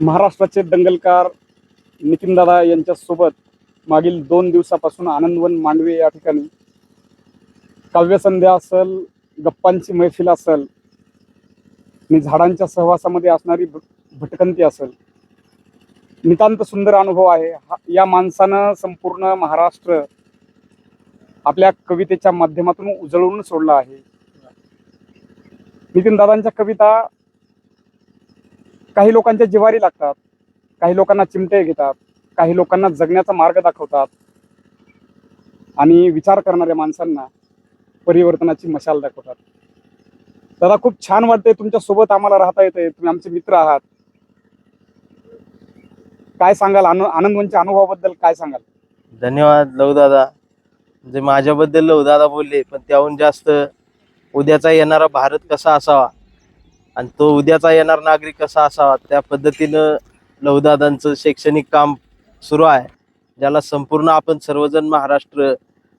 महाराष्ट्राचे दंगलकार नितीनदादा यांच्यासोबत मागील दोन दिवसापासून आनंदवन मांडवे या ठिकाणी. काव्यसंध्या असेल गप्पांची मैफिल असेल आणि झाडांच्या सहवासामध्ये असणारी भटकंती असेल. नितांत सुंदर अनुभव आहे. हा- या माणसानं संपूर्ण महाराष्ट्र आपल्या कवितेच्या माध्यमातून उजळून सोडला आहे. नितीनदादांच्या कविता काही लोकांच्या जिवारी लागतात काही लोकांना चिमटे घेतात काही लोकांना जगण्याचा मार्ग दाखवतात. आणि विचार करणाऱ्या माणसांना परिवर्तनाची मशाल दाखवतात. दादा खूप छान वाटतंय तुमच्यासोबत आम्हाला राहता येते तुम्ही आमचे मित्र आहात. काय सांगाल? आन आनंदवनच्या अनुभवाबद्दल काय सांगाल? धन्यवाद लवदादा म्हणजे माझ्याबद्दल लवदादा बोलले पण त्याहून जास्त उद्याचा येणारा भारत कसा असावा? आणि तो उद्याचा येणार नागरिक कसा असावा त्या पद्धतीनं लहुदादांचं शैक्षणिक काम सुरू आहे ज्याला संपूर्ण आपण सर्वजण महाराष्ट्र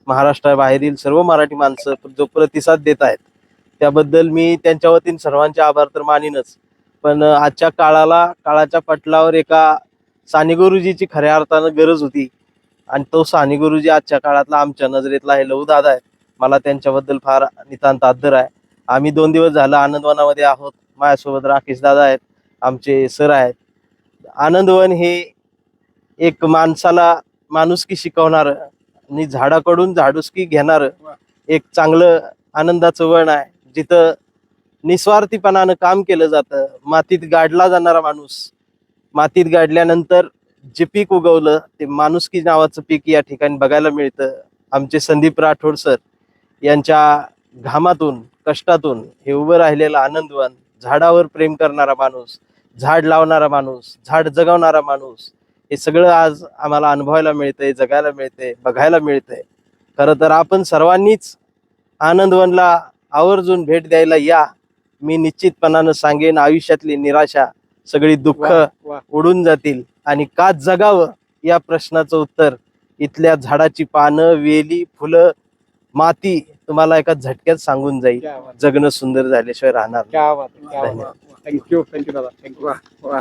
महाराष्ट्राबाहेरील सर्व मराठी माणसं जो प्रतिसाद देत आहेत त्याबद्दल मी त्यांच्या वतीने सर्वांचे आभार तर मानीनच. पण आजच्या काळाला काळाच्या पटलावर एका साने गुरुजीची खऱ्या अर्थानं गरज होती आणि तो साने गुरुजी आजच्या काळातला आमच्या नजरेतला हे लहूदादा आहे मला त्यांच्याबद्दल फार नितांत आदर आहे. आम्ही दोन दिवस झालं आनंदवनामध्ये आहोत. माझ्यासोबत राकेश दादा आहेत आमचे सर आहेत. आनंदवन हे एक माणसाला माणुसकी शिकवणार आणि झाडाकडून झाडुसकी घेणार एक चांगलं आनंदाचं वण आहे. जिथं निस्वार्थीपणानं काम केलं जातं मातीत गाडला जाणारा माणूस मातीत गाडल्यानंतर जे पीक उगवलं ते माणुसकी नावाचं पीक या ठिकाणी बघायला मिळतं. आमचे संदीप राठोड सर यांच्या घामातून कष्टातून हे उभं राहिलेलं आनंदवन झाडावर प्रेम करणारा माणूस झाड लावणारा माणूस झाड जगवणारा माणूस हे सगळं आज आम्हाला अनुभवायला मिळतंय जगायला मिळतंय बघायला मिळतंय खरं तर आपण सर्वांनीच आनंदवनला आवर्जून भेट द्यायला या मी निश्चितपणानं सांगेन आयुष्यातली निराशा सगळी दुःख. उडून जातील आणि का जगावं या प्रश्नाचं उत्तर इथल्या झाडाची पानं वेली फुलं माती तुम्हाला एका झटक्यात सांगून जाईल जगणं सुंदर झाल्याशिवाय राहणार थँक्यू थँक्यू दादा. थँक्यू वा वा